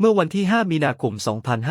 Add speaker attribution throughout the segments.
Speaker 1: เมื่อวันที่ 5 มีนาคม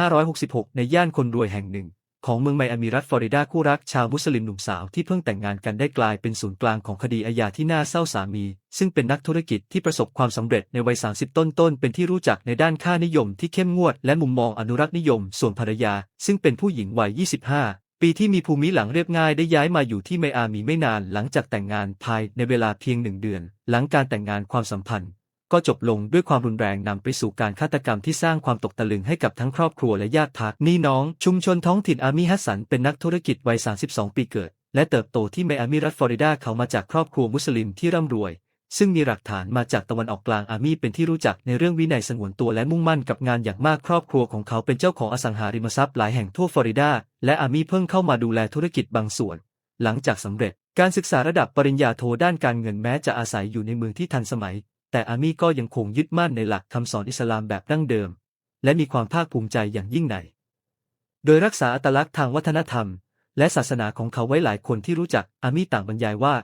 Speaker 1: 2566 ในย่านคนรวยแห่งหนึ่ง ของเมืองไมอามีรัฐฟลอริดาคู่รักชาวมุสลิมหนุ่มสาวที่เพิ่งแต่งงานกันได้กลายเป็นศูนย์กลางของคดีอาญาที่น่าเศร้าสามี ซึ่งเป็นนักธุรกิจที่ประสบความสำเร็จในวัย 30 ต้นๆเป็นที่รู้จักในด้านค่านิยมที่เข้มงวดและมุมมองอนุรักษ์นิยม ส่วนภรรยา ซึ่งเป็นผู้หญิงวัย 25ปีที่มีภูมิหลังเรียบง่ายได้ย้ายมาอยู่ที่ไมอามีไม่นานหลังจากแต่งงานภายในเวลาเพียงหนึ่งเดือน หลังการแต่งงานความสัมพันธ์ ก็จบลงด้วยความรุนแรงนำไปสู่การฆาตกรรมที่สร้างความตกตะลึงให้กับทั้งครอบครัวและญาติพักนี่น้อง ชุมชนท้องถิ่นอามีฮัสสันเป็นนักธุรกิจวัย 32 ปีเกิด และเติบโตที่ไมอามีรัฐฟลอริดาเขามาจากครอบครัวมุสลิมที่ร่ำรวย ซึ่งมีหลักฐานมาจากตะวันออกกลางอามีเป็นที่รู้จักในเรื่องวินัยสงวนตัวและมุ่งมั่นกับงานอย่างมากครอบครัวของเขาเป็นเจ้าของอสังหาริมทรัพย์หลายแห่งทั่วฟลอริดาและอามีเพิ่งเข้ามาดูแลธุรกิจบางส่วน หลังจากสำเร็จการศึกษาระดับปริญญาโทด้านการเงินแม้จะอาศัยอยู่ในเมืองที่ทันสมัย แต่อามีก็ยังคงยึดมั่นในหลักคำสอนอิสลามแบบดั้งเดิม และมีความภาคภูมิใจอย่างยิ่งในโดยรักษาอัตลักษณ์ทางวัฒนธรรม และศาสนาของเขาไว้หลายคนที่รู้จักอามีต่างบรรยายว่า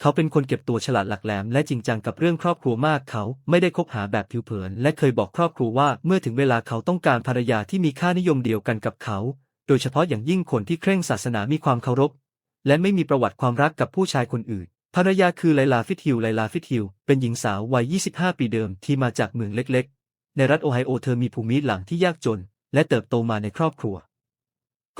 Speaker 1: เขาเป็นคนเก็บตัวฉลาดหลักแหลมและจริงจังกับเรื่องครอบครัวมากเขาไม่ได้คบหาแบบผิวเผิน และเคยบอกครอบครัวว่าเมื่อถึงเวลาเขาต้องการภรรยาที่มีค่านิยมเดียวกันกับเขา โดยเฉพาะอย่างยิ่งคนที่เคร่งศาสนามีความเคารพ และไม่มีประวัติความรักกับผู้ชายคนอื่น ภรรยาคือไลลาฟิตฮิลไลลาฟิตฮิลเป็นหญิงสาววัย 25 ปีเดิมที่มาจากเมืองเล็กๆ ในรัฐโอไฮโอเธอมีภูมิหลังที่ยากจน และเติบโตมาในครอบครัว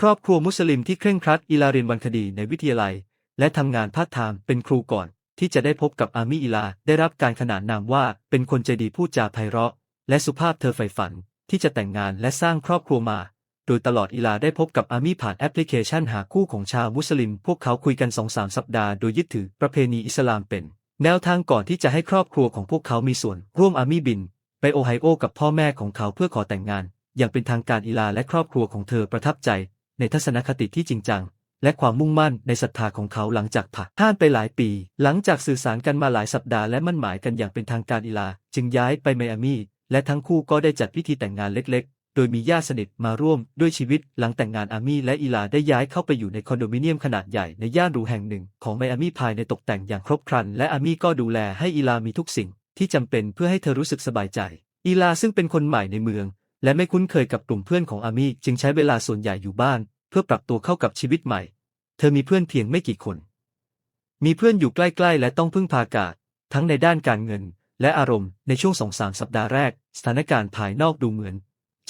Speaker 1: ครอบครัวมุสลิมที่เคร่งครัดอิลาเรียนวันคดีในวิทยาลัย และทำงานพาร์ทไทม์เป็นครูก่อน ที่จะได้พบกับอามีอิลาได้รับการขนานนามว่าเป็นคนใจดีพูดจาไพเราะ และสุภาพเธอใฝ่ฝัน ที่จะแต่งงานและสร้างครอบครัวมา ดยตลอดอิลาได้พบกับอามีผ่านแอปพลิเคชันหาคู่ของชาวมุสลิม พวกเขาคุยกันสองสามสัปดาห์โดยยึดถือประเพณีอิสลามเป็น แนวทางก่อนที่จะให้ครอบครัวของพวกเขามีส่วน ร่วมอามีบิน ไปโอไฮโอกับพ่อแม่ของเขาเพื่อขอแต่งงาน อย่างเป็นทางการอิลาและครอบครัวของเธอประทับใจ ในทัศนคติที่จริงจังและความมุ่งมั่นในศรัทธาของเขาหลังจากผ่านท่านไปหลายปี หลังจากสื่อสารกันมาหลายสัปดาห์และมั่นหมายกันอย่างเป็นทางการอิลา จึงย้ายไปไมอามี และทั้งคู่ก็ได้จัดพิธีแต่งงานเล็ก โดยมีญาติสนิทมาร่วมด้วยชีวิตหลังแต่งงานอามี่และอิลาได้ย้ายเข้าไปอยู่ในคอนโดมิเนียมขนาดใหญ่ในย่านหรูแห่งหนึ่ง ของไมอามี่ภายในตกแต่งอย่างครบครัน และอามี่ก็ดูแลให้อิลามีทุกสิ่ง ที่จำเป็นเพื่อให้เธอรู้สึกสบายใจ อีลาซึ่งเป็นคนใหม่ในเมือง และไม่คุ้นเคยกับกลุ่มเพื่อนของอามี่จึงใช้เวลาส่วนใหญ่อยู่บ้าน เพื่อปรับตัวเข้ากับชีวิตใหม่ เธอมีเพื่อนเพียงไม่กี่คน มีเพื่อนอยู่ใกล้ ๆ และต้องพึ่งพากาศ ทั้งในด้านการเงิน และอารมณ์ในช่วงสองสามสัปดาห์แรก สถานการณ์ภายนอกดูเหมือน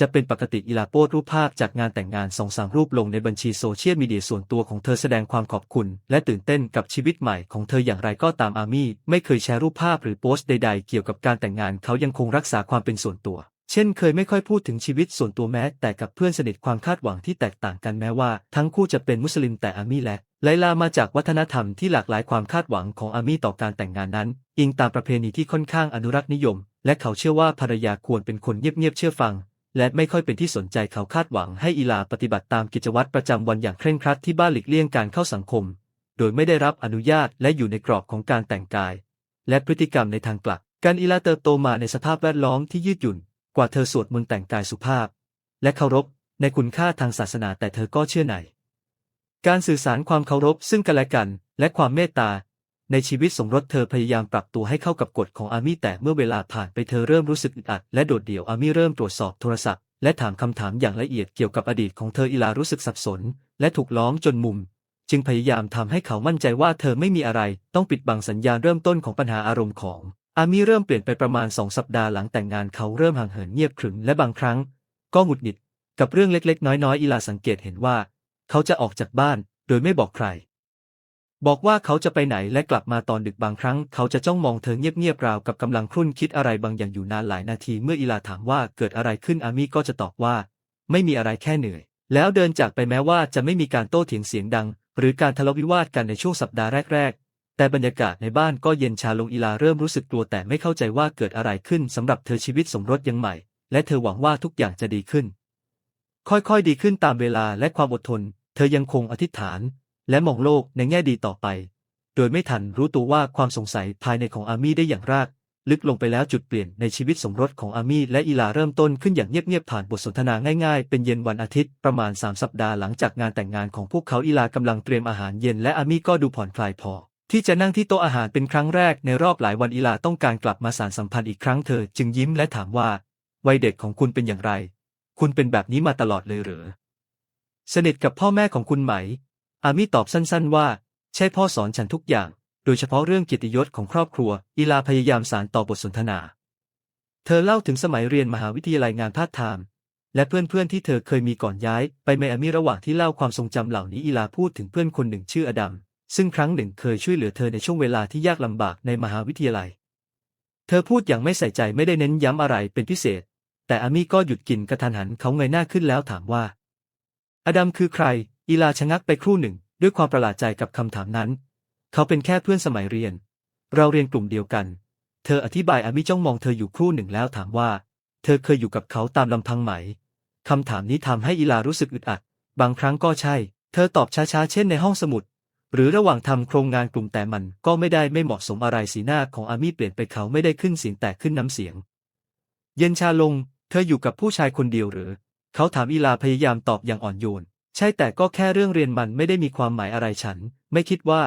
Speaker 1: จะเป็นปกติอีลาโพสรูปภาพจากงานแต่งงานสองสามรูปลงในบัญชีโซเชียลมีเดียส่วนตัวของเธอแสดงความขอบคุณ และตื่นเต้นกับชีวิตใหม่ของเธออย่างไรก็ตามอามี่ไม่เคยแชร์รูปภาพหรือโพสต์ใดๆ เกี่ยวกับการแต่งงานเขายังคงรักษาความเป็นส่วนตัว เช่นเคยไม่ค่อยพูดถึงชีวิตส่วนตัวแม้ แต่กับเพื่อนสนิทความคาดหวังที่แตกต่างกันแม้ว่า ทั้งคู่จะเป็นมุสลิมแต่อามี่และไลลามาจากวัฒนธรรมที่หลากหลายความคาดหวังของอามี่ต่อการแต่งงานนั้น อิงตามประเพณีที่ค่อนข้างอนุรักษ์นิยม และเขาเชื่อว่าภรรยาควรเป็นคนเงียบๆเชื่อฟัง และไม่ค่อยเป็นที่สนใจเขาคาดหวังให้อีลาปฏิบัติตามกิจวัตรประจำวันอย่างเคร่งครัดที่บ้านหลีกเลี่ยงการเข้าสังคม โดยไม่ได้รับอนุญาตและอยู่ในกรอบของการแต่งกาย และพฤติกรรมในทางกลับการอีลาเติบโตมาในสภาพแวดล้อมที่ยืดหยุ่น กว่าเธอสวดมนต์แต่งกายสุภาพ และเคารพในคุณค่าทางศาสนาแต่เธอก็เชื่อในการสื่อสารความเคารพซึ่งกันและกัน และความเมตตา ในชีวิตสมรสเธอพยายามปรับตัวให้เข้ากับกฎของอามี่แต่เมื่อเวลาผ่านไปเธอเริ่มรู้สึกอึดอัดและโดดเดี่ยวอามี่เริ่มตรวจสอบโทรศัพท์และถามคำถามอย่างละเอียดเกี่ยวกับอดีตของเธออิลารู้สึกสับสน และถูกล้อมจนมุม จึงพยายามทำให้เขามั่นใจว่าเธอไม่มีอะไร ต้องปิดบังสัญญาณเริ่มต้นของปัญหาอารมณ์ของ อามี่เริ่มเปลี่ยนไปประมาณสองสัปดาห์หลังแต่งงานเขาเริ่มห่างเหินเงียบขรึมและบางครั้ง ก็หงุดหงิด กับเรื่องเล็กๆ น้อยๆอิลาสังเกตเห็นว่า เขาจะออกจากบ้าน โดยไม่บอกใคร บอกว่าเขาจะไปไหนและกลับมาตอนดึกบางครั้ง เขาจะจ้องมองเธอเงียบๆราวกับกำลังครุ่นคิดอะไรบางอย่างอยู่นานหลายนาทีเมื่ออิลาถามว่าเกิดอะไรขึ้นอามี่ก็จะตอบว่า ไม่มีอะไรแค่เหนื่อย แล้วเดินจากไปแม้ว่าจะไม่มีการโต้เถียงเสียงดัง หรือการทะเลาะวิวาทกันในช่วงสัปดาห์แรกๆ แต่บรรยากาศในบ้านก็เย็นชาลงอิลาเริ่มรู้สึกกลัวแต่ไม่เข้าใจว่าเกิดอะไรขึ้นสำหรับเธอชีวิตสมรสยังใหม่ และเธอหวังว่าทุกอย่างจะดีขึ้น ค่อยๆดีขึ้นตามเวลาและความอดทน เธอยังคงอธิษฐาน และมองโลกในแง่ดีต่อไป โดยไม่ทันรู้ตัวว่าความสงสัยภายในของอามี่ได้อย่างราก ลึกลงไปแล้วจุดเปลี่ยนในชีวิตสมรสของอามี่และอีลาเริ่มต้นขึ้นอย่างเงียบๆผ่านบทสนทนาง่ายๆ เป็นเย็นวันอาทิตย์ประมาณ 3 สัปดาห์หลังจากงานแต่งงานของพวกเขาอีลากำลังเตรียมอาหารเย็นและอามี่ก็ดูผ่อนคลายพอที่จะนั่งที่โต๊ะอาหารเป็นครั้งแรกในรอบหลายวันอีลาต้องการกลับมาสานสัมพันธ์อีกครั้งเธอจึงยิ้มและถามว่า วัยเด็กของคุณเป็นอย่างไร คุณเป็นแบบนี้มาตลอดเลยเหรอสนิทกับพ่อแม่ของคุณไหม อามี่ตอบสั้นๆว่า ใช่พ่อสอนฉันทุกอย่าง โดยเฉพาะเรื่องเกียรติยศของครอบครัว อีลาพยายามสารต่อบทสนทนา เธอเล่าถึงสมัยเรียนมหาวิทยาลัยงานพาร์ทไทม์และเพื่อนๆที่เธอเคยมีก่อนย้ายไปไมอามี่ระหว่างที่เล่าความทรงจำเหล่านี้อีลาพูดถึงเพื่อนคนหนึ่งชื่ออดัมซึ่งครั้งหนึ่งเคยช่วยเหลือเธอในช่วงเวลาที่ยากลำบากในมหาวิทยาลัย เธอพูดอย่างไม่ใส่ใจไม่ได้เน้นย้ำอะไรเป็นพิเศษ แต่อามี่ก็หยุดกินกระทันหันเขาเงยหน้าขึ้นแล้วถามว่า อดัมคือใคร อีลาชะงักไปครู่หนึ่ง ด้วยความประหลาดใจกับคำถามนั้น เขาเป็นแค่เพื่อนสมัยเรียน เราเรียนกลุ่มเดียวกัน เธออธิบายอามี่จ้องมองเธออยู่ครู่หนึ่งแล้วถามว่า เธอเคยอยู่กับเขาตามลำพังไหมคำถามนี้ทำให้อีลารู้สึกอึดอัด บางครั้งก็ใช่ เธอตอบช้าๆ เช่นในห้องสมุด หรือระหว่างทำโครงงานกลุ่มแต่มันก็ไม่ได้ไม่เหมาะสมอะไรสีหน้าของอามี่เปลี่ยนไปเขาไม่ได้ขึ้นเสียงแต่ขึ้นน้ำเสียง เย็นชาลง เธออยู่กับผู้ชายคนเดียวหรือ เขาถามอีลาพยายามตอบอย่างอ่อนโยน ใช่แต่ก็แค่เรื่องเรียนมันไม่ได้มีความหมายอะไรฉัน ไม่คิดว่า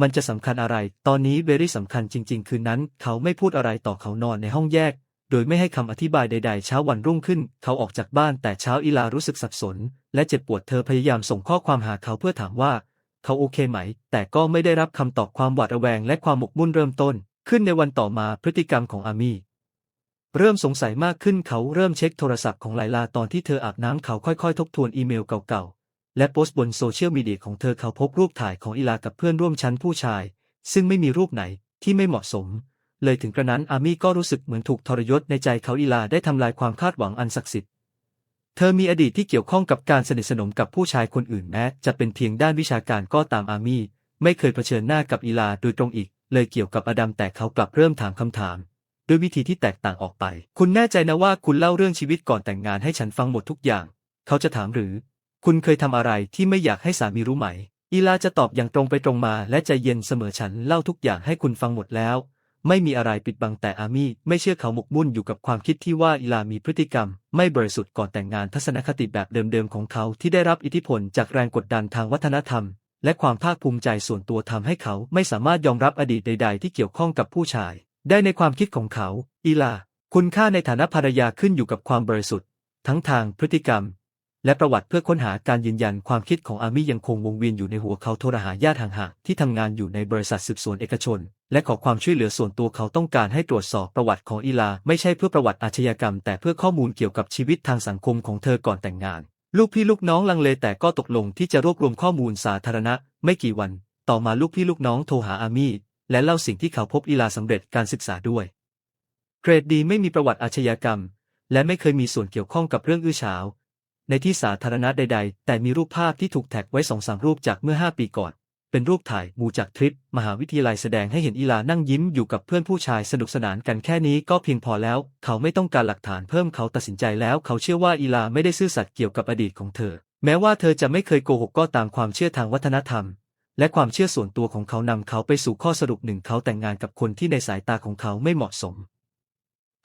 Speaker 1: มันจะสำคัญอะไร ตอนนี้เบรี่สำคัญจริง ๆ คืนนั้น เขาไม่พูดอะไรต่อเขานอนในห้องแยก โดยไม่ให้คำอธิบายใด ๆ เช้าวันรุ่งขึ้น เขาออกจากบ้านแต่เช้าอีลารู้สึกสับสน และเจ็บปวดเธอพยายามส่งข้อความหาเขาเพื่อถามว่า เขาโอเคไหม แต่ก็ไม่ได้รับคำตอบความหวาดระแวงและความหมกมุ่นเริ่มต้น ขึ้นในวันต่อมาพฤติกรรมของอามี่เริ่มสงสัยมากขึ้นเขาเริ่มเช็คโทรศัพท์ของไลลาตอนที่เธออาบน้ำเขาค่อยๆ ทบทวนอีเมลเก่าๆ และโพสต์บนโซเชียลมีเดียของเธอเขาพบรูปถ่ายของอีลากับเพื่อนร่วมชั้นผู้ชาย ซึ่งไม่มีรูปไหนที่ไม่เหมาะสม เลยถึงกระนั้นอามี่ก็รู้สึกเหมือนถูกทรยศในใจเขาอีลาได้ทำลายความคาดหวังอันศักดิ์สิทธิ์เธอมีอดีตที่เกี่ยวข้องกับการสนิทสนมกับผู้ชายคนอื่นแม้จะเป็นเพียงด้านวิชาการก็ตามอามี่ไม่เคยเผชิญหน้ากับอีลาโดยตรงอีก เลยเกี่ยวกับอดัมแต่เขากลับเริ่มถามคำถาม ด้วยวิธีที่แตกต่างออกไป คุณแน่ใจนะว่าคุณเล่าเรื่องชีวิตก่อนแต่งงานให้ฉันฟังหมดทุกอย่าง เขาจะถามหรือ คุณเคยทำอะไรที่ไม่อยากให้สามีรู้ไหม อีลาจะตอบอย่างตรงไปตรงมาและใจเย็นเสมอฉันเล่าทุกอย่างให้คุณฟังหมดแล้ว ไม่มีอะไรปิดบังแต่อามี่ไม่เชื่อเขาหมกมุ่นอยู่กับความคิดที่ว่าอีลามีพฤติกรรม ไม่บริสุทธิ์ก่อนแต่งงานทัศนคติแบบเดิมๆของเขาที่ได้รับอิทธิพลจากแรงกดดันทางวัฒนธรรม และความภาคภูมิใจส่วนตัวทำให้เขาไม่สามารถยอมรับอดีตใด ๆ ที่เกี่ยวข้องกับผู้ชาย ได้ในความคิดของเขา อีลา คุณค่าในฐานะภรรยาขึ้นอยู่กับความบริสุทธิ์ ทั้งทางพฤติกรรม และประวัติเพื่อค้นหาการยืนยันความคิดของอามี่ยังคงวงเวียนอยู่ในหัวเขาโทรหาญาติห่างๆที่ทำงานอยู่ในบริษัทสืบสวนเอกชน และขอความช่วยเหลือส่วนตัวเขาต้องการให้ตรวจสอบประวัติของอีลา ไม่ใช่เพื่อประวัติอาชญากรรม แต่เพื่อข้อมูลเกี่ยวกับชีวิตทางสังคมของเธอก่อนแต่งงาน ลูกพี่ลูกน้องลังเลแต่ก็ตกลงที่จะรวบรวมข้อมูลสาธารณะ ไม่กี่วัน ต่อมาลูกพี่ลูกน้องโทรหาอามี่และเล่าสิ่งที่เขาพบอีลาสำเร็จการศึกษาด้วย เกรดดีไม่มีประวัติอาชญากรรม และไม่เคยมีส่วนเกี่ยวข้องกับเรื่องอื้อฉาว ในที่สาธารณะใด ๆ แต่มีรูปภาพที่ถูกแท็กไว้สองสามรูปจากเมื่อ 5 ปีก่อน เป็นรูปถ่ายหมู่จากทริป มหาวิทยาลัยแสดงให้เห็นอีลานั่งยิ้มอยู่กับเพื่อนผู้ชายสนุกสนานกันแค่นี้ก็เพียงพอแล้ว เขาไม่ต้องการหลักฐานเพิ่มเขาตัดสินใจแล้ว เขาเชื่อว่าอีลาไม่ได้ซื่อสัตย์เกี่ยวกับอดีตของเธอ แม้ว่าเธอจะไม่เคยโกหกก็ตามความเชื่อทางวัฒนธรรม และความเชื่อส่วนตัวของเขานำเขาไปสู่ข้อสรุปหนึ่งเขาแต่งงานกับคนที่ในสายตาของเขาไม่เหมาะสม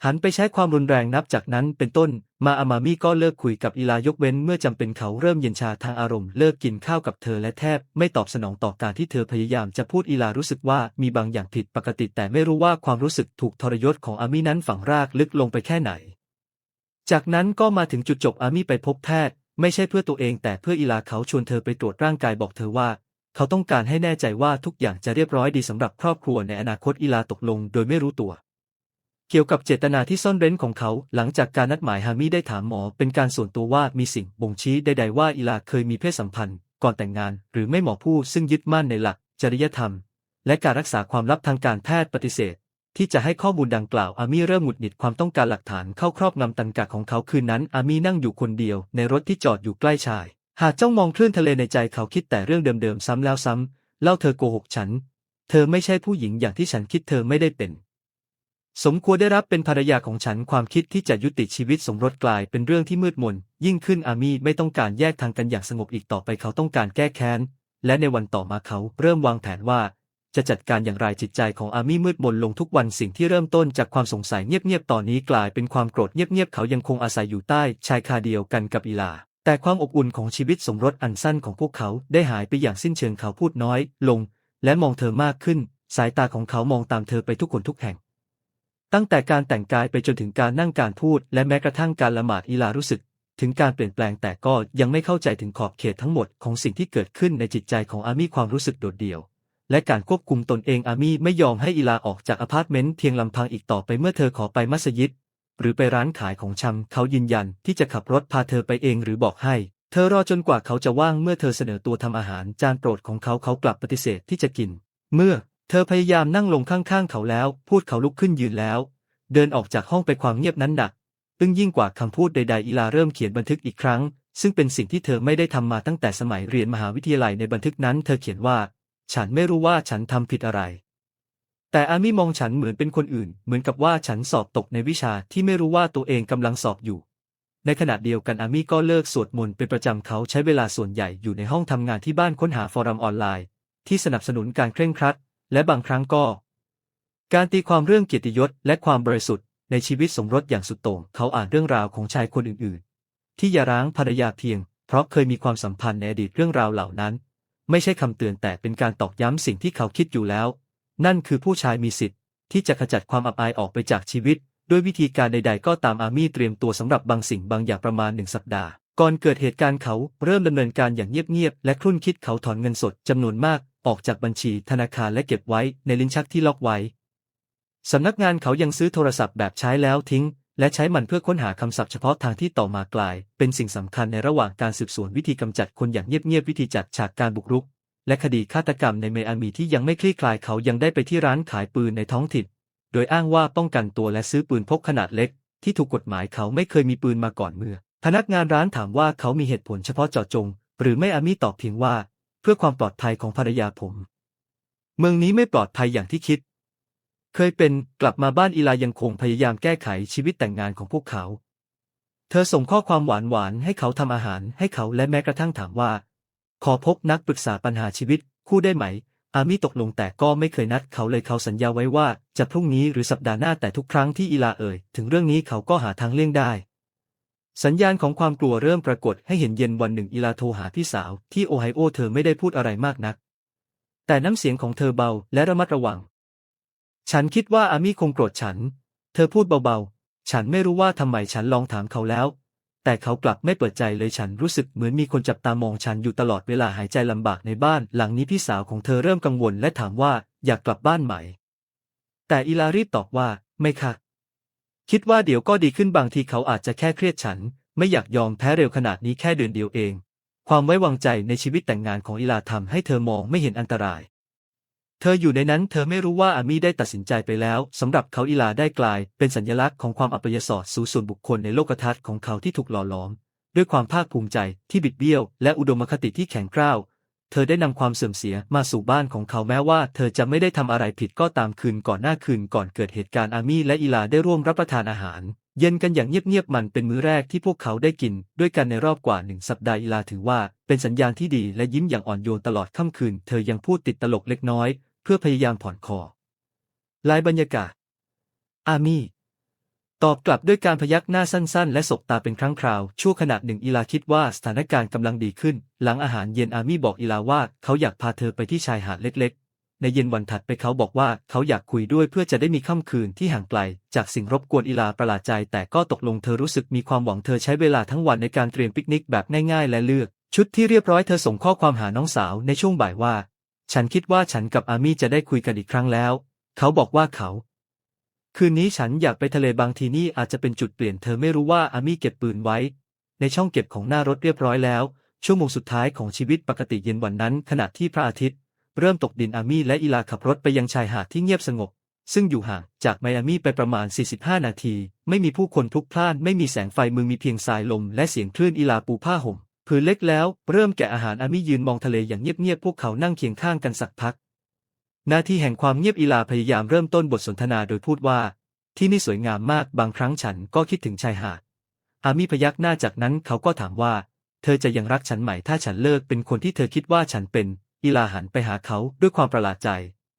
Speaker 1: หันไปใช้ความรุนแรงนับจากนั้นเป็นต้น มาอามามี่ก็เลิกคุยกับอีลายกเว้นเมื่อจำเป็นเขาเริ่มเย็นชาทางอารมณ์เลิกกินข้าวกับเธอและแทบ ไม่ตอบสนองต่อการที่เธอพยายามจะพูดอีลารู้สึกว่ามีบางอย่างผิดปกติแต่ไม่รู้ว่าความรู้สึกถูกทรยศของอามี่นั้นฝังรากลึกลงไปแค่ไหน จากนั้นก็มาถึงจุดจบอามี่ไปพบแพทย์ ไม่ใช่เพื่อตัวเองแต่เพื่ออีลาเขาชวนเธอไปตรวจร่างกายบอกเธอว่าเขาต้องการให้แน่ใจว่าทุกอย่างจะเรียบร้อยดีสำหรับครอบครัวในอนาคตอีลาตกลง โดยไม่รู้ตัว เกี่ยวกับเจตนาที่ซ่อนเร้นของเขา หลังจากการนัดหมายฮามิได้ถามหมอเป็นการส่วนตัวว่ามีสิ่งบ่งชี้ใดๆว่าอีลาเคยมีเพศสัมพันธ์ ก่อนแต่งงาน หรือไม่หมอผู้ซึ่งยึดมั่นในหลัก จริยธรรม และการรักษาความลับทางการแพทย์ปฏิเสธ ที่จะให้ข้อมูลดังกล่าวอามีเริ่มหงุดหงิดความต้องการหลักฐานเข้าครอบงำตันกะของเขาคืนนั้น อามีนั่งอยู่คนเดียว ในรถที่จอดอยู่ใกล้ชาย หากจ้องมองคลื่นทะเลในใจเขาคิดแต่เรื่องเดิมๆซ้ำแล้วซ้ำเล่าเธอโกหกฉัน เธอไม่ใช่ผู้หญิงอย่างที่ฉันคิดเธอไม่ได้เป็น สมควรได้รับเป็นภรรยาของฉันความคิดที่จะยุติชีวิตสมรสกลายเป็นเรื่องที่มืดมน ยิ่งขึ้นอามี่ไม่ต้องการแยกทางกันอย่างสงบอีกต่อไปเขาต้องการแก้แค้น และในวันต่อมาเขาเริ่มวางแผนว่า จะจัดการอย่างไรจิตใจของอามี่มืดมนลงทุกวันสิ่งที่เริ่มต้นจากความสงสัยเงียบๆตอนนี้กลายเป็นความโกรธเงียบๆเขายังคงอาศัยอยู่ใต้ชายคาเดียวกันกับอีลา แต่ความอบอุ่นของชีวิตสมรสอันสั้นของพวกเขาได้หายไปอย่างสิ้นเชิงเขาพูดน้อย ลง และมองเธอมากขึ้น สายตาของเขามองตามเธอไปทุกคนทุกแห่ง ตั้งแต่การแต่งกายไปจนถึงการนั่งการพูด และแม้กระทั่งการละหมาดอีลารู้สึก ถึงการเปลี่ยนแปลงแต่ก็ยังไม่เข้าใจถึงขอบเขตทั้งหมดของสิ่งที่เกิดขึ้นในจิตใจของอามี่ความรู้สึกโดดเดี่ยว และการควบคุมตนเองอามี่ไม่ยอมให้อีลาออกจากอพาร์ตเมนต์เพียงลำพังอีกต่อไปเมื่อเธอขอไปมัสยิด หรือไปร้านขายของชำเขายืนยันที่จะขับรถพาเธอไปเองหรือบอกให้ เธอรอจนกว่าเขาจะว่างเมื่อเธอเสนอตัวทำอาหารจานโปรดของเขาเขากลับปฏิเสธที่จะกิน เมื่อ เธอพยายามนั่งลงข้างๆเขาแล้ว พูดเขาลุกขึ้นยืนแล้ว เดินออกจากห้องไปความเงียบนั้นหนักตึงยิ่งกว่าคำพูดใดๆ อีลาเริ่มเขียนบันทึกอีกครั้ง ซึ่งเป็นสิ่งที่เธอไม่ได้ทำมาตั้งแต่สมัยเรียนมหาวิทยาลัยในบันทึกนั้นเธอเขียนว่า ฉันไม่รู้ว่าฉันทำผิดอะไร แต่อามี่มองฉันเหมือนเป็นคนอื่น เหมือนกับว่าฉันสอบตกในวิชาที่ไม่รู้ว่าตัวเองกำลังสอบอยู่ ในขณะเดียวกันอามี่ก็เลิกสวดมนต์เป็นประจำเขาใช้เวลาส่วนใหญ่อยู่ในห้องทำงานที่บ้านค้นหาฟอรัมออนไลน์ ที่สนับสนุนการเคร่งครัด และบางครั้งก็ การตีความเรื่องเกียรติยศและความบริสุทธิ์ในชีวิตสมรสอย่างสุดโต่งเขาอ่านเรื่องราวของชายคนอื่นๆ ที่ย่าร้างภรรยาเพียง เพราะเคยมีความสัมพันธ์ในอดีตเรื่องราวเหล่านั้น ไม่ใช่คำเตือนแต่เป็นการตอกย้ำสิ่งที่เขาคิดอยู่แล้ว นั่นคือผู้ชายมีสิทธิ์ ที่จะขจัดความอับอายออกไปจากชีวิต ด้วยวิธีการใด ๆ ก็ตามอามี่เตรียมตัวสำหรับบางสิ่งบางอย่างประมาณหนึ่งสัปดาห์ก่อนเกิดเหตุการณ์เขาเริ่มดำเนินการอย่างเงียบๆและครุ่นคิดเขาถอนเงินสดจำนวนมาก ออกจากบัญชีธนาคารและเก็บไว้ในลิ้นชักที่ล็อกไว้ สำนักงานเขายังซื้อโทรศัพท์แบบใช้แล้วทิ้ง และใช้มันเพื่อค้นหาคำศัพท์เฉพาะทางที่ต่อมากลาย เป็นสิ่งสำคัญในระหว่างการสืบสวนวิธีกำจัดคนอย่างเงียบๆวิธีจัดฉากการบุกรุก และคดีฆาตกรรมในเมอามีที่ยังไม่คลี่คลายเขายังได้ไปที่ร้านขายปืนในท้องถิ่น โดยอ้างว่าป้องกันตัวและซื้อปืนพกขนาดเล็ก ที่ถูกกฎหมายเขาไม่เคยมีปืนมาก่อนเมื่อ พนักงานร้านถามว่าเขามีเหตุผลเฉพาะเจาะจง หรือไม่อามีตอบเพียงว่า เพื่อความปลอดภัยของภรรยาผม เมืองนี้ไม่ปลอดภัยอย่างที่คิด เคยเป็นกลับมาบ้านอีลายังคงพยายามแก้ไขชีวิตแต่งงานของพวกเขา เธอส่งข้อความหวานๆให้เขาทำอาหารให้เขาและแม้กระทั่งถามว่า ขอพบนักปรึกษาปัญหาชีวิต คู่ได้ไหม อามี่ตกลงแต่ก็ไม่เคยนัดเขาเลยเขาสัญญาไว้ว่าจะพรุ่งนี้หรือสัปดาห์หน้าแต่ทุกครั้งที่อีลาเอ่ยถึงเรื่องนี้เขาก็หาทางเลี่ยงได้ สัญญาณของความกลัวเริ่มปรากฏให้เห็นเย็นวันหนึ่งอีลาโทรหาพี่สาว ที่โอไฮโอเธอไม่ได้พูดอะไรมากนัก แต่น้ำเสียงของเธอเบาและระมัดระวัง ฉันคิดว่าอามี่คงโกรธฉัน เธอพูดเบาๆ ฉันไม่รู้ว่าทำไมฉันลองถามเขาแล้ว แต่เขากลับไม่เปิดใจเลยฉันรู้สึกเหมือนมีคนจับตามองฉันอยู่ตลอดเวลาหายใจลำบากในบ้าน หลังนี้พี่สาวของเธอเริ่มกังวลและถามว่าอยากกลับบ้านไหม แต่อีลารีบตอบว่าไม่ค่ะ คิดว่าเดี๋ยวก็ดีขึ้นบางทีเขาอาจจะแค่เครียดฉัน ไม่อยากยอมแพ้เร็วขนาดนี้แค่เดือนเดียวเอง ความไว้วางใจในชีวิตแต่งงานของอีลาทำให้เธอมองไม่เห็นอันตราย เธออยู่ในนั้นเธอไม่รู้ว่าอามีได้ตัดสินใจไปแล้วสำหรับเขาอีลาได้กลาย เป็นสัญลักษณ์ของความอัปยศอดสู่ส่วนบุคคลในโลกทัศน์ของเขาที่ถูกหล่อหลอม ด้วยความภาคภูมิใจที่บิดเบี้ยว และอุดมคติที่แข็งกร้าว เธอได้นำความเสื่อมเสียมาสู่บ้านของเขาแม้ว่าเธอจะไม่ได้ทำอะไรผิดก็ตามคืนก่อนหน้าคืนก่อนเกิดเหตุการณ์อามี่และอีลาได้ร่วมรับประทานอาหาร เย็นกันอย่างเงียบๆมันเป็นมื้อแรกที่พวกเขาได้กิน ด้วยกันในรอบกว่าหนึ่งสัปดาห์อีลาถือว่า เป็นสัญญาณที่ดีและยิ้มอย่างอ่อนโยนตลอดค่ำคืน เธอยังพูดติดตลกเล็กน้อย เพื่อพยายามผ่อนคอลายบรรยากาศอามี่ ตอบกลับด้วยการพยักหน้าสั้น ๆ และสบตาเป็นครั้งคราว ชั่วขณะหนึ่งอีลาคิดว่าสถานการณ์กำลังดีขึ้น หลังอาหารเย็นอามี่บอกอีลาว่าเขาอยากพาเธอไปที่ชายหาดเล็ก ๆ ในเย็นวันถัดไปเขาบอกว่าเขาอยากคุยด้วยเพื่อจะได้มีค่ำคืนที่ห่างไกล จากสิ่งรบกวนอีลาประหลาดใจ แต่ก็ตกลงเธอรู้สึกมีความหวังเธอใช้เวลาทั้งวันในการเตรียมปิกนิกแบบง่ายๆ และเลือก ชุดที่เรียบร้อยเธอส่งข้อความหาน้องสาวในช่วงบ่ายว่า ฉันคิดว่าฉันกับอามี่จะได้คุยกันอีกครั้งแล้ว เขาบอกว่าเขา คืนนี้ฉันอยากไปทะเลบางทีนี่อาจจะเป็นจุดเปลี่ยนเธอไม่รู้ว่าอามี่เก็บปืนไว้ ในช่องเก็บของหน้ารถเรียบร้อยแล้ว ชั่วโมงสุดท้ายของชีวิตปกติเย็นวันนั้น ขณะที่พระอาทิตย์ เริ่มตกดินอามี่และอีลาขับรถไปยังชายหาดที่เงียบสงบ ซึ่งอยู่ห่างจากไมอามี่ไปประมาณ 45 นาที ไม่มีผู้คนพลุกพล่านไม่มีแสงไฟมึงมีเพียงสายลมและเสียงคลื่นอีลาปูผ้าห่มผืนเล็กแล้ว เริ่มแกะอาหารอามี่ยืนมองทะเลอย่างเงียบๆพวกเขานั่งเคียงข้างกันสักพัก หน้าที่แห่งความเงียบอีลาพยายามเริ่มต้นบทสนทนาโดยพูดว่า ที่นี่สวยงามมากบางครั้งฉันก็คิดถึงชายหาดอามีพยักหน้าจากนั้นเขาก็ถามว่า เธอจะยังรักฉันไหมถ้าฉันเลิกเป็นคนที่เธอคิดว่าฉันเป็น อีลาหันไปหาเขาด้วยความประหลาดใจ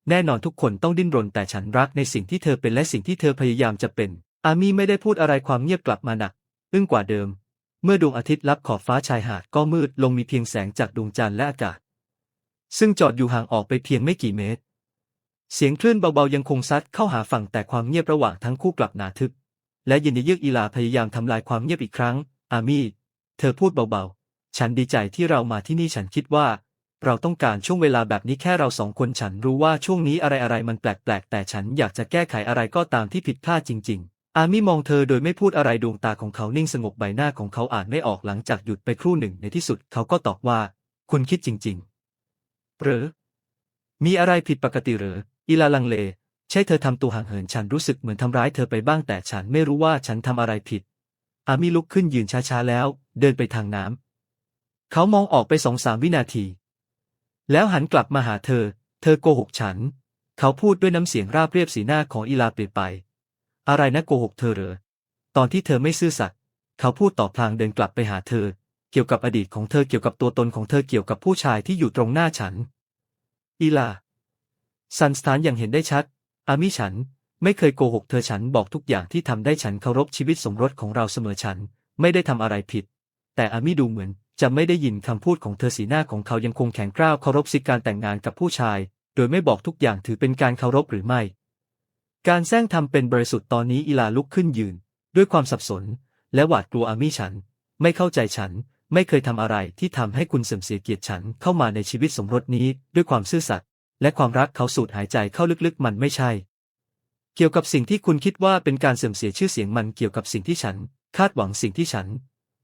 Speaker 1: แน่นอนทุกคนต้องดิ้นรนแต่ฉันรักในสิ่งที่เธอเป็นและสิ่งที่เธอพยายามจะเป็น อามีไม่ได้พูดอะไรความเงียบกลับมาหนักอึ้งกว่าเดิม เมื่อดวงอาทิตย์ลับขอบฟ้าชายหาดก็มืดลงมีเพียงแสงจากดวงจันทร์และอากาศ ซึ่งจอดอยู่ห่างออกไปเพียงไม่กี่เมตร เสียงคลื่นเบาๆยังคงซัดเข้าหาฝั่งแต่ความเงียบระหว่างทั้งคู่กลับหนาทึบ และยินดีเยือกอีลาพยายามทำลายความเงียบอีกครั้ง อามี่ เธอพูดเบาๆ ฉันดีใจที่เรามาที่นี่ฉันคิดว่า เราต้องการช่วงเวลาแบบนี้แค่เราสองคนฉันรู้ว่าช่วงนี้อะไรๆมันแปลกๆ แต่ฉันอยากจะแก้ไขอะไรก็ตามที่ผิดพลาดจริง ๆ อามี่มองเธอโดยไม่พูดอะไรดวงตาของเขานิ่งสงบใบหน้าของเขาอ่านไม่ออกหลังจากหยุดไปครู่หนึ่งในที่สุดเขาก็ตอบว่า คุณคิดจริง ๆ หรือ มีอะไรผิดปกติหรือ อีลาลังเล ใช่เธอทำตัวห่างเหินฉันรู้สึกเหมือนทำร้ายเธอไปบ้างแต่ฉันไม่รู้ว่าฉันทำอะไรผิด อามี่ลุกขึ้นยืนช้าๆแล้ว เดินไปทางน้ำเขามองออกไปสองสามวินาที แล้วหันกลับมาหาเธอ เธอโกหกฉัน เขาพูดด้วยน้ำเสียงราบเรียบสีหน้าของอีลาเปลี่ยนไป อะไรนะโกหกเธอเหรอตอนที่เธอไม่ซื่อสัตย์เขาพูดต่อพลางเดินกลับไปหาเธอ เกี่ยวกับอดีตของเธอเกี่ยวกับตัวตนของเธอเกี่ยวกับผู้ชายที่อยู่ตรงหน้าฉัน อีลา สันสถานอย่างเห็นได้ชัด อามิฉัน ไม่เคยโกหกเธอฉันบอกทุกอย่างที่ทำได้ฉันเคารพชีวิตสมรสของเราเสมอฉัน ไม่ได้ทำอะไรผิด แต่อามิดูเหมือนจะไม่ได้ยินคำพูดของเธอสีหน้าของเขายังคงแข็งกร้าวเคารพสิทธิการแต่งงานกับผู้ชาย โดยไม่บอกทุกอย่างถือเป็นการเคารพหรือไม่ การแซงทำเป็นบริสุทธิ์ตอนนี้อีลาลุกขึ้นยืน ด้วยความสับสน และหวาดกลัวอามิฉัน ไม่เข้าใจฉันไม่เคยทำอะไรที่ทำให้คุณเสื่อมเสียเกียรติฉันเข้ามาในชีวิตสมรสนี้ด้วยความซื่อสัตย์ และความรักเขาสูดหายใจเข้าลึกๆ มันไม่ใช่ เกี่ยวกับสิ่งที่คุณคิดว่าเป็นการเสื่อมเสียชื่อเสียงมันเกี่ยวกับสิ่งที่ฉัน คาดหวังสิ่งที่ฉัน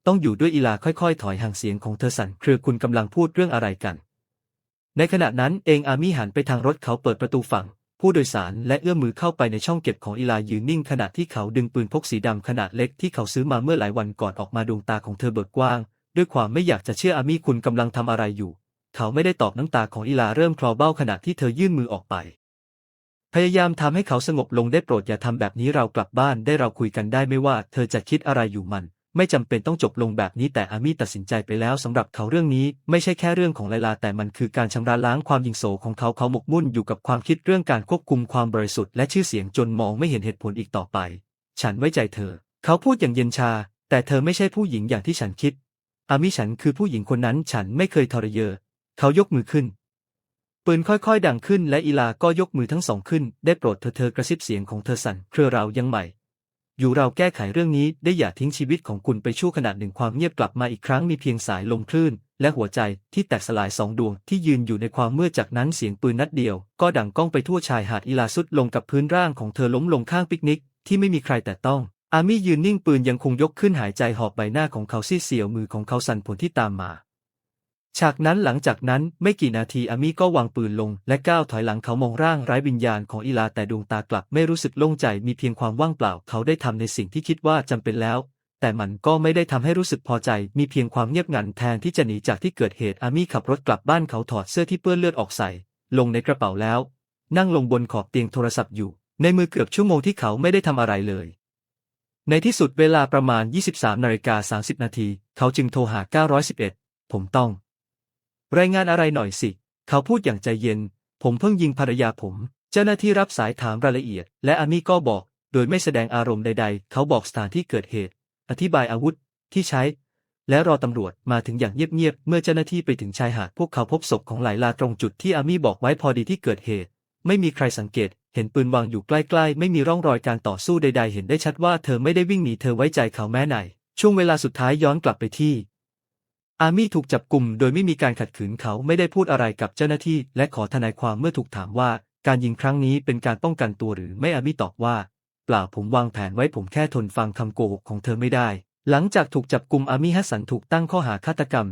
Speaker 1: ต้องอยู่ด้วยอีลาค่อยๆ ถอยห่างเสียงของเธอสั่นเครือคุณกำลังพูดเรื่องอะไรกัน ในขณะนั้นเองอามี่หันไปทางรถเขาเปิดประตูฝั่ง ผู้โดยสารและเอื้อมมือเข้าไปในช่องเก็บของอีลายืนนิ่งขณะที่เขาดึงปืนพกสีดำขนาดเล็กที่เขาซื้อมาเมื่อหลายวันก่อนออกมาดวงตาของเธอเบิกกว้าง ด้วยความไม่อยากจะเชื่ออามี่คุณกำลังทำอะไรอยู่ เขาไม่ได้ตอบน้ำตาของอีลาเริ่มคลอเบ้าขณะที่เธอยื่นมือออกไป พยายามทำให้เขาสงบลงได้โปรดอย่าทำแบบนี้เรากลับบ้านได้เราคุยกันได้ไม่ว่าเธอจะคิดอะไรอยู่มัน ไม่จำเป็นต้องจบลงแบบนี้แต่อามี่ตัดสินใจไปแล้วสำหรับเขาเรื่องนี้ไม่ใช่แค่เรื่องของไลลาแต่มันคือการชำระล้างความยิงโสของเขาเขาหมกมุ่นอยู่กับความคิดเรื่องการควบคุมความบริสุทธิ์และชื่อเสียงจนมองไม่เห็นเหตุผลอีกต่อไป ฉันไว้ใจเธอ เขาพูดอย่างเย็นชา แต่เธอไม่ใช่ผู้หญิงอย่างที่ฉันคิดอามิฉันคือผู้หญิงคนนั้นฉันไม่เคยทรเยอ เขายกมือขึ้น ปืนค่อยๆ ดังขึ้นและอีลาก็ยกมือทั้งสองขึ้น ได้โปรดเธอเธอกระซิบเสียงของเธอสั่นเครือเรายังใหม่ อยู่เราแก้ไขเรื่องนี้ได้อย่าทิ้งชีวิตของคุณไปชั่วขณะหนึ่งความเงียบกลับมาอีกครั้งมีเพียงสายลมคลื่น และหัวใจที่แตกสลายสองดวงที่ยืนอยู่ในความมืดจากนั้นเสียงปืนนัดเดียว ก็ดังก้องไปทั่วชายหาดอีลาสุดลงกับพื้นร่างของเธอล้มลงข้างปิกนิก ที่ไม่มีใครแต่ต้องอามี่ยืนนิ่งปืนยังคงยกขึ้นหายใจหอบใบหน้าของเขาซีเสียวมือของเขาสั่นผลที่ตามมา ฉากนั้นหลังจากนั้นไม่กี่นาทีอามี่ก็วางปืนลง และก้าวถอยหลังเขามองร่างไร้วิญญาณของอีลาแต่ดวงตากลับไม่รู้สึกโล่งใจมีเพียงความว่างเปล่า เขาได้ทำในสิ่งที่คิดว่าจำเป็นแล้ว แต่มันก็ไม่ได้ทำให้รู้สึกพอใจ มีเพียงความเงียบงันแทนที่จะหนีจากที่เกิดเหตุอามี่ขับรถกลับบ้านเขาถอดเสื้อที่เปื้อนเลือดออกใส่ ลงในกระเป๋าแล้ว นั่งลงบนขอบเตียงโทรศัพท์อยู่ ในมือเกือบชั่วโมงที่เขาไม่ได้ทำอะไรเลยในที่สุดเวลาประมาณ 23นาฬิกา30 นาที เขาจึงโทรหา 911 ผมต้อง รายงานอะไรหน่อยสิ เขาพูดอย่างใจเย็น ผมเพิ่งยิงภรรยาผม เจ้าหน้าที่รับสายถามรายละเอียด และอามี่ก็บอก โดยไม่แสดงอารมณ์ใด ๆ เขาบอกสถานที่เกิดเหตุ อธิบายอาวุธที่ใช้ และรอตำรวจมาถึงอย่างเงียบๆ เมื่อเจ้าหน้าที่ไปถึงชายหาดพวกเขาพบศพของหลายลาตรงจุดที่อามี่บอกไว้พอดีที่เกิดเหตุ ไม่มีใครสังเกต เห็นปืนวางอยู่ใกล้ๆ ไม่มีร่องรอยการต่อสู้ใด ๆ เห็นได้ชัดว่าเธอไม่ได้วิ่งหนีเธอไว้ใจเขาแม้ไหนช่วงเวลาสุดท้ายย้อนกลับไปที่ อามี่ถูกจับกลุ่มโดยไม่มีการขัดขืนเขาไม่ได้พูดอะไรกับเจ้าหน้าที่ และขอทนายความเมื่อถูกถามว่า การยิงครั้งนี้เป็นการป้องกันตัวหรือไม่อามี่ตอบว่า เปล่าผมวางแผนไว้ผมแค่ทนฟังคำโกหกของเธอไม่ได้ หลังจากถูกจับกลุ่มอามี่ฮัสสันถูกตั้งข้อหาฆาตกรรม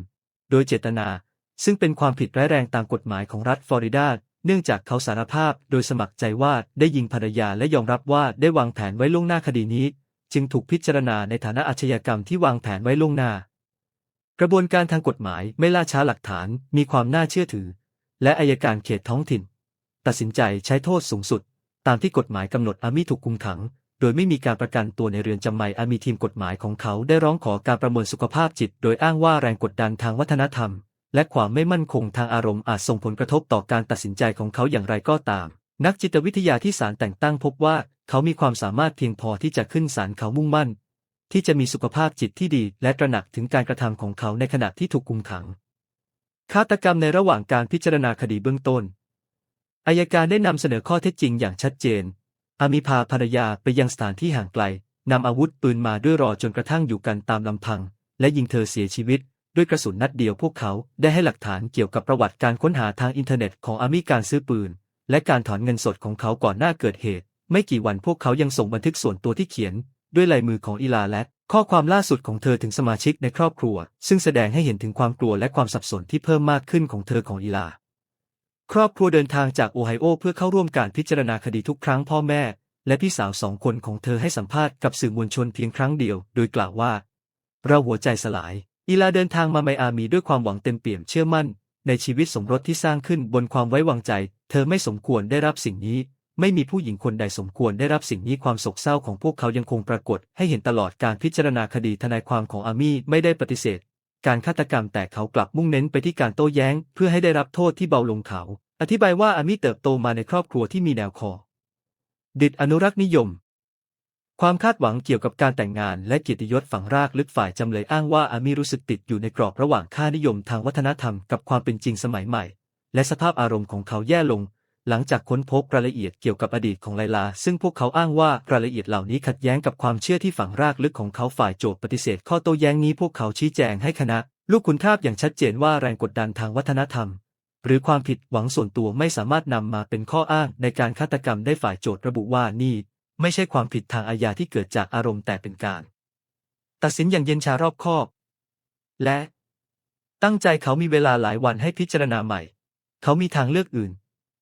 Speaker 1: โดยเจตนา ซึ่งเป็นความผิดร้ายแรงตามกฎหมายของรัฐฟลอริดาเนื่องจากเขาสารภาพโดยสมัครใจว่าได้ยิงภรรยาและยอมรับว่าได้วางแผนไว้ล่วงหน้าคดีนี้ จึงถูกพิจารณาในฐานะอาชญากรรมที่วางแผนไว้ล่วงหน้า กระบวนการทางกฎหมายไม่ล่าช้าหลักฐานมีความน่าเชื่อถือ และอายการเขตท้องถิ่น ตัดสินใจใช้โทษสูงสุด ตามที่กฎหมายกำหนดอามีถูกคุมขัง โดยไม่มีการประกันตัวในเรือนจำใหม่อามีทีมกฎหมายของเขาได้ร้องขอการประเมินสุขภาพจิต โดยอ้างว่าแรงกดดันทางวัฒนธรรม และความไม่มั่นคงทางอารมณ์อาจส่งผลกระทบต่อการตัดสินใจของเขาอย่างไรก็ตาม นักจิตวิทยาที่ศาลแต่งตั้งพบว่า เขามีความสามารถเพียงพอที่จะขึ้นศาลเขามุ่งมั่น ที่จะมีสุขภาพจิตที่ดี และตระหนักถึงการกระทำของเขาในขณะที่ถูกคุมขัง ฆาตกรรมในระหว่างการพิจารณาคดีเบื้องต้น อายการได้นำเสนอข้อเท็จจริงอย่างชัดเจน อามีพาภรรยาไปยังสถานที่ห่างไกลนำอาวุธปืนมาด้วยรอจนกระทั่งอยู่กันตามลำพัง และยิงเธอเสียชีวิต ด้วยกระสุนนัดเดียวพวกเขาได้ให้หลักฐานเกี่ยวกับประวัติการค้นหาทางอินเทอร์เน็ตของอามีการซื้อปืน และการถอนเงินสดของเขาก่อนหน้าเกิดเหตุ ไม่กี่วันพวกเขายังส่งบันทึกส่วนตัวที่เขียน ด้วยลายมือของอีลาและข้อความล่าสุดของเธอถึงสมาชิกในครอบครัว ซึ่งแสดงให้เห็นถึงความกลัวและความสับสนที่เพิ่มมากขึ้นของเธอของอีลา ครอบครัวเดินทางจากโอไฮโอเพื่อเข้าร่วมการพิจารณาคดีทุกครั้งพ่อแม่ และพี่สาวสองคนของเธอให้สัมภาษณ์กับสื่อมวลชนเพียงครั้งเดียว โดยกล่าวว่า เราหัวใจสลาย อีลาเดินทางมาไมอามีด้วยความหวังเต็มเปี่ยมเชื่อมั่น ในชีวิตสมรสที่สร้างขึ้นบนความไว้วางใจ เธอไม่สมควรได้รับสิ่งนี้ ไม่มีผู้หญิงคนใดสมควรได้รับสิ่งนี้ความโศกเศร้าของพวกเขายังคงปรากฏให้เห็นตลอดการพิจารณาคดีทนายความของอามี่ไม่ได้ปฏิเสธ การฆาตกรรมแต่เขากลับมุ่งเน้นไปที่การโต้แย้ง เพื่อให้ได้รับโทษที่เบาลงเขา อธิบายว่าอามี่เติบโตมาในครอบครัวที่มีแนวคอ ดิดอนุรักษ์นิยม ความคาดหวังเกี่ยวกับการแต่งงานและเกียรติยศฝังรากลึกฝ่ายจำเลยอ้างว่าอามีรู้สึกติดอยู่ในกรอบระหว่างค่านิยมทางวัฒนธรรมกับความเป็นจริงสมัยใหม่ และสภาพอารมณ์ของเขาแย่ลง หลังจากค้นพบรายละเอียดเกี่ยวกับอดีตของไลลา ซึ่งพวกเขาอ้างว่ารายละเอียดเหล่านี้ขัดแย้งกับความเชื่อที่ฝังรากลึกของเขาฝ่ายโจทก์ปฏิเสธ ข้อโต้แย้งนี้พวกเขาชี้แจงให้คณะ ลูกคุณทาบอย่างชัดเจนว่าแรงกดดันทางวัฒนธรรม หรือความผิดหวังส่วนตัวไม่สามารถนำมาเป็นข้ออ้างในการฆาตกรรมได้ฝ่ายโจทก์ระบุว่านี่ ไม่ใช่ความผิดทางอาญาที่เกิดจากอารมณ์แต่เป็นการ ตัดสินอย่างเย็นชารอบคอบ และ ตั้งใจเขามีเวลาหลายวันให้พิจารณาใหม่ เขามีทางเลือกอื่น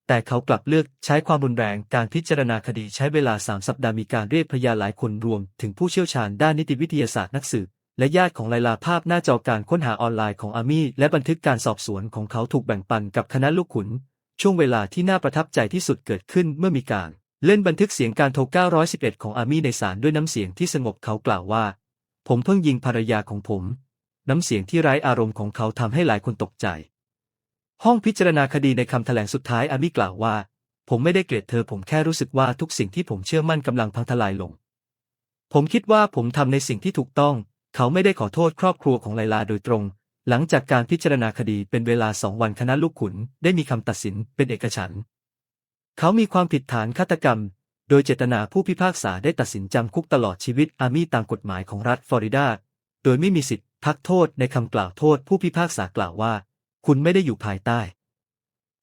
Speaker 1: แต่เขากลับเลือกใช้ความรุนแรงการพิจารณาคดีใช้เวลาสามสัปดาห์มีการเรียกพยานหลายคนรวม ถึงผู้เชี่ยวชาญด้านนิติวิทยาศาสตร์นักสืบและญาติของไลลาภาพหน้าจอการค้นหาออนไลน์ของอามี่และบันทึกการสอบสวนของเขาถูกแบ่งปันกับคณะลูกขุน ช่วงเวลาที่น่าประทับใจที่สุดเกิดขึ้นเมื่อมีการ เล่นบันทึกเสียงการโทร 911 ของอามี่ในศาลด้วยน้ำเสียงที่สงบเขากล่าวว่า ผมเพิ่งยิงภรรยาของผม น้ำเสียงที่ไร้อารมณ์ของเขาทำให้หลายคนตกใจ ห้องพิจารณาคดีในคำแถลงสุดท้ายอามี่กล่าวว่า ผมไม่ได้เกลียดเธอผมแค่รู้สึกว่าทุกสิ่งที่ผมเชื่อมั่นกำลังพังทลายลง ผมคิดว่าผมทำในสิ่งที่ถูกต้อง เขาไม่ได้ขอโทษครอบครัวของไลลาโดยตรง หลังจากการพิจารณาคดีเป็นเวลาสองวันคณะลูกขุนได้มีคำตัดสินเป็นเอกฉันท์เขามีความผิดฐานฆาตกรรม โดยเจตนาผู้พิพากษาได้ตัดสินจำคุกตลอดชีวิตอามี่ตามกฎหมายของรัฐฟลอริดา โดยไม่มีสิทธิ์พักโทษในคำกล่าวโทษผู้พิพากษากล่าวว่า คุณไม่ได้อยู่ภายใต้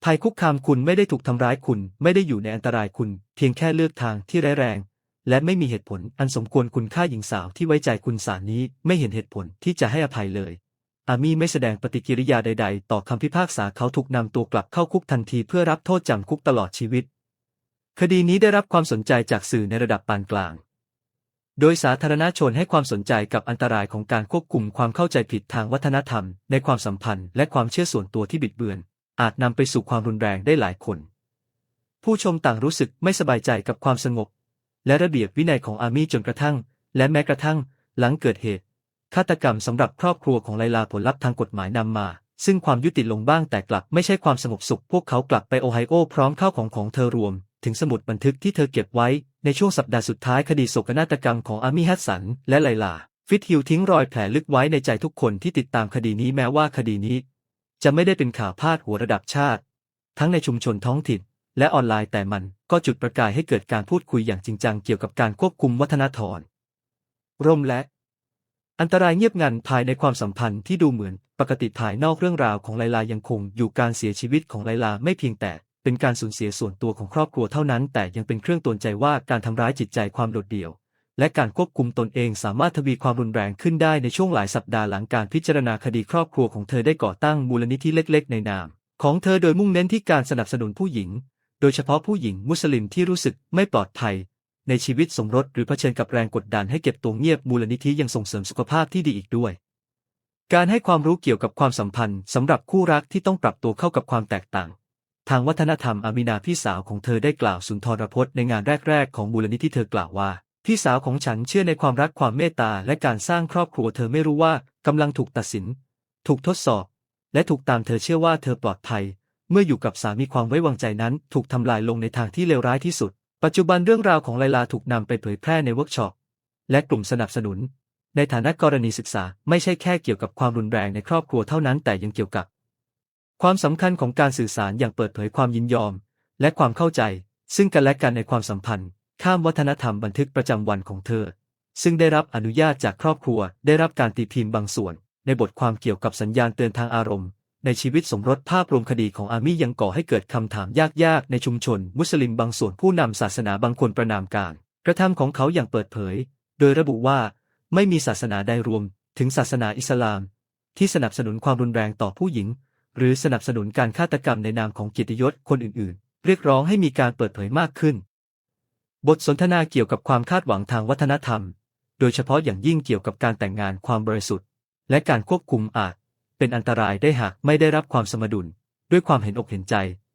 Speaker 1: ภัยคุกคามคุณไม่ได้ถูกทำร้ายคุณไม่ได้อยู่ในอันตรายคุณ เพียงแค่เลือกทางที่ร้ายแรง และไม่มีเหตุผลอันสมควรคุณฆ่าหญิงสาวที่ไว้ใจคุณสารนี้ไม่เห็นเหตุผลที่จะให้อภัยเลย อามี่ไม่แสดงปฏิกิริยาใด ๆ ต่อคำพิพากษาเขาถูกนำตัวกลับเข้าคุกทันทีเพื่อรับโทษจำคุกตลอดชีวิต คดีนี้ได้รับความสนใจจากสื่อในระดับปานกลาง โดยสาธารณชนให้ความสนใจกับอันตรายของการควบคุมความเข้าใจผิดทางวัฒนธรรม ในความสัมพันธ์และความเชื่อส่วนตัวที่บิดเบือน อาจนำไปสู่ความรุนแรงได้หลายคน ผู้ชมต่างรู้สึกไม่สบายใจกับความสงบ และระเบียบวินัยของอามี่จนกระทั่ง และแม้กระทั่ง หลังเกิดเหตุ ฆาตกรรมสำหรับครอบครัวของไลลาผลลัพธ์ทางกฎหมายนำมา ซึ่งความยุติลงบ้างแต่กลับไม่ใช่ความสงบสุข พวกเขากลับไปโอไฮโอพร้อมข้าวของของเธอรวม ถึงสมุดบันทึกที่เธอเก็บไว้ในช่วงสัปดาห์สุดท้ายคดีโศกนาฏกรรมของอามี่ฮัสสัน และไลลา ฟิตฮิลทิ้งรอยแผลลึกไว้ในใจทุกคนที่ติดตามคดีนี้แม้ว่าคดีนี้ จะไม่ได้เป็นข่าวพาดหัวระดับชาติ ทั้งในชุมชนท้องถิ่น และออนไลน์แต่มันก็จุดประกายให้เกิดการพูดคุยอย่างจริงจังเกี่ยวกับการควบคุมวัฒนธรรมร่มและ อันตรายเงียบงันภายในความสัมพันธ์ที่ดูเหมือนปกติภายนอกเรื่องราวของไลลายังคงอยู่การเสียชีวิตของไลลาไม่เพียงแต่ เป็นการสูญเสียส่วนตัวของครอบครัวเท่านั้น แต่ยังเป็นเครื่องตือนใจว่าการทำร้ายจิตใจความโดดเดี่ยว และการควบคุมตนเองสามารถทวีความรุนแรงขึ้นได้ในช่วงหลายสัปดาห์หลังการพิจารณาคดีครอบครัวของเธอได้ก่อตั้งมูลนิธิเล็ก ๆ ในนาม ของเธอโดยมุ่งเน้นที่การสนับสนุนผู้หญิง โดยเฉพาะผู้หญิงมุสลิมที่รู้สึกไม่ปลอดภัย ในชีวิตสมรสหรือเผชิญกับแรงกดดันให้เก็บตัวเงียบมูลนิธิยังส่งเสริมสุขภาพที่ดีอีกด้วยการให้ความรู้เกี่ยวกับความสัมพันธ์สำหรับคู่รักที่ต้องปรับตัวเข้ากับความแตกต่าง ทางวัฒนธรรมอามินาพี่สาวของเธอได้กล่าวสุนทรพจน์ในงานแรกๆของมูลนิธิเธอกล่าวว่า พี่สาวของฉันเชื่อในความรักความเมตตาและการสร้างครอบครัวเธอไม่รู้ว่ากำลังถูกตัดสิน ถูกทดสอบ และถูกตามเธอเชื่อว่าเธอปลอดภัย เมื่ออยู่กับสามีความไว้วางใจนั้น ถูกทำลายลงในทางที่เลวร้ายที่สุด ปัจจุบันเรื่องราวของไลลาถูกนำไปเผยแพร่ในเวิร์กช็อปและกลุ่มสนับสนุน ในฐานะกรณีศึกษาไม่ใช่แค่เกี่ยวกับความรุนแรงในครอบครัวเท่านั้นแต่ยังเกี่ยวกับ ความสำคัญของการสื่อสารอย่างเปิดเผยความยินยอม และความเข้าใจ ซึ่งกันและกันในความสัมพันธ์ ข้ามวัฒนธรรมบันทึกประจำวันของเธอ ซึ่งได้รับอนุญาตจากครอบครัว ได้รับการตีพิมพ์บางส่วน ในบทความเกี่ยวกับสัญญาณเตือนทางอารมณ์ ในชีวิตสมรสภาพรวมคดีของอามี่ยังก่อให้เกิดคำถามยากๆ ในชุมชน มุสลิมบางส่วนผู้นำศาสนาบางคนประนามการ กระทำของเขาอย่างเปิดเผย โดยระบุว่า ไม่มีศาสนาใดรวม ถึงศาสนาอิสลาม ที่สนับสนุนความรุนแรงต่อผู้หญิง หรือสนับสนุนการฆาตกรรมในนามของเกียรติยศคนอื่นๆ เรียกร้องให้มีการเปิดเผยมากขึ้น บทสนทนาเกี่ยวกับความคาดหวังทางวัฒนธรรม โดยเฉพาะอย่างยิ่งเกี่ยวกับการแต่งงานความบริสุทธิ์ และการควบคุมอาจ เป็นอันตรายได้หากไม่ได้รับความสมดุล ด้วยความเห็นอกเห็นใจ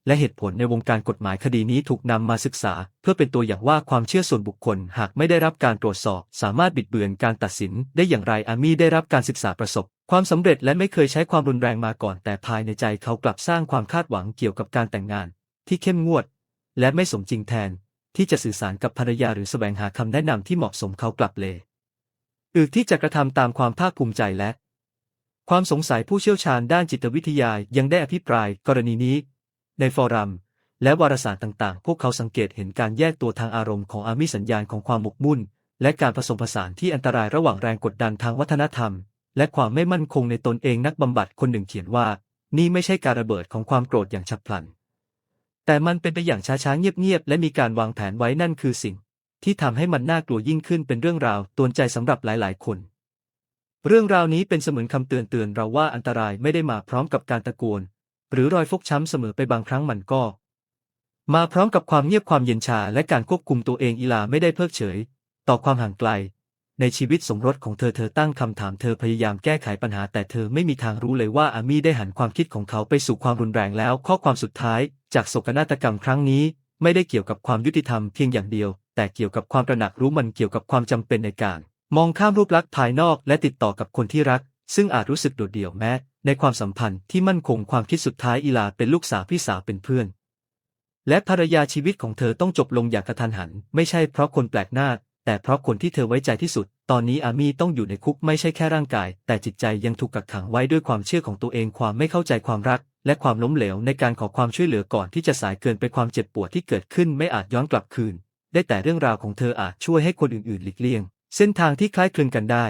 Speaker 1: และเหตุผลในวงการกฎหมายคดีนี้ถูกนำมาศึกษา เพื่อเป็นตัวอย่างว่าความเชื่อส่วนบุคคลหากไม่ได้รับการตรวจสอบ สามารถบิดเบือนการตัดสินได้อย่างไรอามี่ได้รับการศึกษาประสบ ความสำเร็จและไม่เคยใช้ความรุนแรงมาก่อน แต่ภายในใจเขากลับสร้างความคาดหวังเกี่ยวกับการแต่งงาน ที่เข้มงวด และไม่สมจริงแทน ที่จะสื่อสารกับภรรยาหรือแสวงหาคำแนะนำที่เหมาะสมเขากลับเลยอึกที่จะกระทำตามความภาคภูมิใจและความสงสัยผู้เชี่ยวชาญด้านจิตวิทยายังได้อภิปราย กรณีนี้ ในฟอรัม และวารสารต่างๆ พวกเขาสังเกตเห็นการแยกตัวทางอารมณ์ของอามิสัญญาณของความหมกมุ่น และการผสมผสานที่อันตรายระหว่างแรงกดดันทางวัฒนธรรม และความไม่มั่นคงในตนเองนักบำบัดคนหนึ่งเขียนว่า นี่ไม่ใช่การระเบิดของความโกรธอย่างฉับพลัน แต่มันเป็นไปอย่างช้าๆเงียบๆและมีการวางแผนไว้นั่นคือสิ่ง ที่ทำให้มันน่ากลัวยิ่งขึ้นเป็นเรื่องราวตวนใจสำหรับหลายๆ คนเรื่องราวนี้เป็นเสมือนคำเตือนเตือนเราว่าอันตรายไม่ได้มาพร้อมกับการตะโกน หรือรอยฟกช้ำเสมอไปบางครั้งมันก็ มาพร้อมกับความเงียบความเย็นชาและการควบคุมตัวเองอีลาไม่ได้เพิกเฉย ต่อความห่างไกล ในชีวิตสมรสของเธอเธอตั้งคำถามเธอพยายามแก้ไขปัญหาแต่เธอไม่มีทางรู้เลยว่าอามี่ได้หันความคิดของเขาไปสู่ความรุนแรงแล้ว ข้อความสุดท้าย จากโศกนาฏกรรมครั้งนี้ ไม่ได้เกี่ยวกับความยุติธรรมเพียงอย่างเดียว แต่เกี่ยวกับความตระหนักรู้มันเกี่ยวกับความจำเป็นในการ มองข้ามรูปลักษณ์ภายนอกและติดต่อกับคนที่รัก ซึ่งอาจรู้สึกโดดเดี่ยวแม้ ในความสัมพันธ์ที่มั่นคงความคิดสุดท้ายอีลาเป็นลูกสาวพี่สาวเป็นเพื่อน และภรรยาชีวิตของเธอต้องจบลงอย่างกระทันหัน ไม่ใช่เพราะคนแปลกหน้า แต่เพราะคนที่เธอไว้ใจที่สุด ตอนนี้อามีต้องอยู่ในคุกไม่ใช่แค่ร่างกาย แต่จิตใจยังถูกกักขังไว้ด้วยความเชื่อของตัวเองความไม่เข้าใจความรัก และความล้มเหลวในการขอความช่วยเหลือก่อนที่จะสายเกินไปความเจ็บปวดที่เกิดขึ้นไม่อาจย้อนกลับคืน ได้แต่เรื่องราวของเธออาจช่วยให้คนอื่นๆ หลีกเลี่ยง เส้นทางที่คล้ายคลึงกันได้